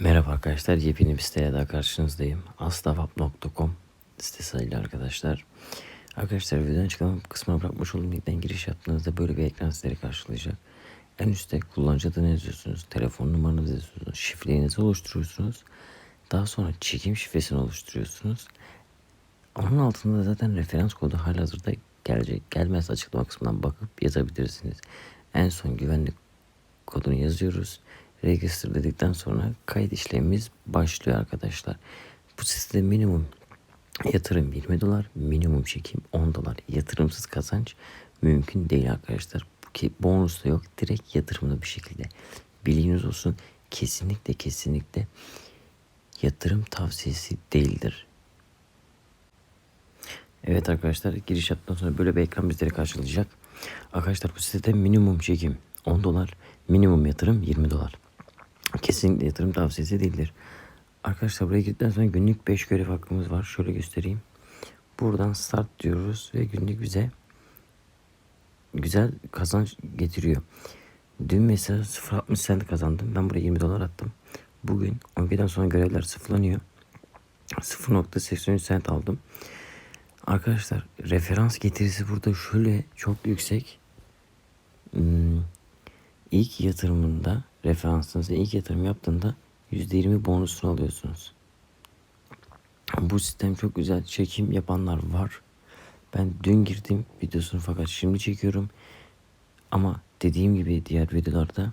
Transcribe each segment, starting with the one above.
Merhaba arkadaşlar, yepyeni bir siteye daha karşınızdayım. Astavap.com sitesiyle arkadaşlar. Arkadaşlar videonun açıklama kısmına bırakmış olduğum linkten giriş yaptığınızda böyle bir ekran sizleri karşılayacak. En üstte kullanıcı adını yazıyorsunuz, telefon numaranızı yazıyorsunuz, şifrenizi oluşturuyorsunuz. Daha sonra çekim şifresini oluşturuyorsunuz. Onun altında da zaten referans kodu halihazırda gelecek. Gelmez açıklama kısmından bakıp yazabilirsiniz. En son güvenlik kodunu yazıyoruz. Register dedikten sonra kayıt işlemimiz başlıyor arkadaşlar. Bu sitede minimum yatırım 20 dolar, minimum çekim 10 dolar. Yatırımsız kazanç mümkün değil arkadaşlar. Ki bonus da yok. Direkt yatırımlı bir şekilde. Bilginiz olsun. Kesinlikle kesinlikle yatırım tavsiyesi değildir. Evet arkadaşlar giriş yaptıktan sonra böyle bir ekran bizleri karşılayacak. Arkadaşlar bu sitede minimum çekim 10 dolar, minimum yatırım 20 dolar. Kesinlikle yatırım tavsiyesi değildir. Arkadaşlar buraya girdikten sonra günlük 5 görev hakkımız var. Şöyle göstereyim. Buradan start diyoruz ve günlük bize güzel kazanç getiriyor. Dün mesela 0.60 cent kazandım. Ben buraya 20 dolar attım. Bugün 12'den sonra görevler sıfırlanıyor. 0.83 cent aldım. Arkadaşlar referans getirisi burada şöyle çok yüksek. Hmm, ilk yatırımında referansınıza ilk yatırım yaptığında %20 bonusunu alıyorsunuz. Bu sistem çok güzel. Çekim yapanlar var. Ben dün girdim videosunu fakat şimdi çekiyorum. Ama dediğim gibi diğer videolarda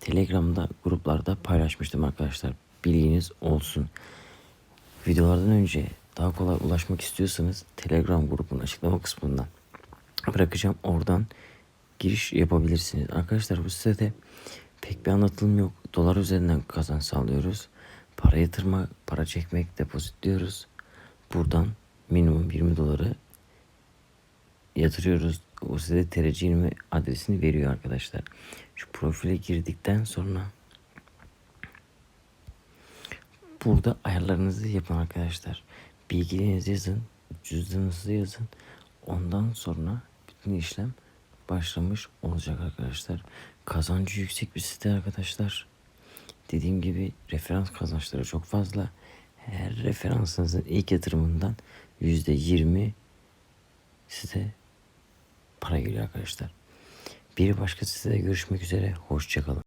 Telegram'da gruplarda paylaşmıştım arkadaşlar. Bilginiz olsun. Videolardan önce daha kolay ulaşmak istiyorsanız Telegram grubunun açıklama kısmından bırakacağım. Oradan giriş yapabilirsiniz. Arkadaşlar bu sitede pek bir anlatılım yok. Dolar üzerinden kazanç sağlıyoruz. Para yatırma, para çekmek, depozit diyoruz. Buradan minimum 20 doları yatırıyoruz. O size TRC20 adresini veriyor arkadaşlar. Şu profile girdikten sonra burada ayarlarınızı yapın arkadaşlar. Bilgilerinizi yazın, cüzdanınızı yazın. Ondan sonra bütün işlem başlamış olacak arkadaşlar. Kazancı yüksek bir site arkadaşlar. Dediğim gibi referans kazançları çok fazla. Her referansınızın ilk yatırımından yüzde yirmi size para geliyor arkadaşlar. Bir başka sitede görüşmek üzere. Hoşçakalın.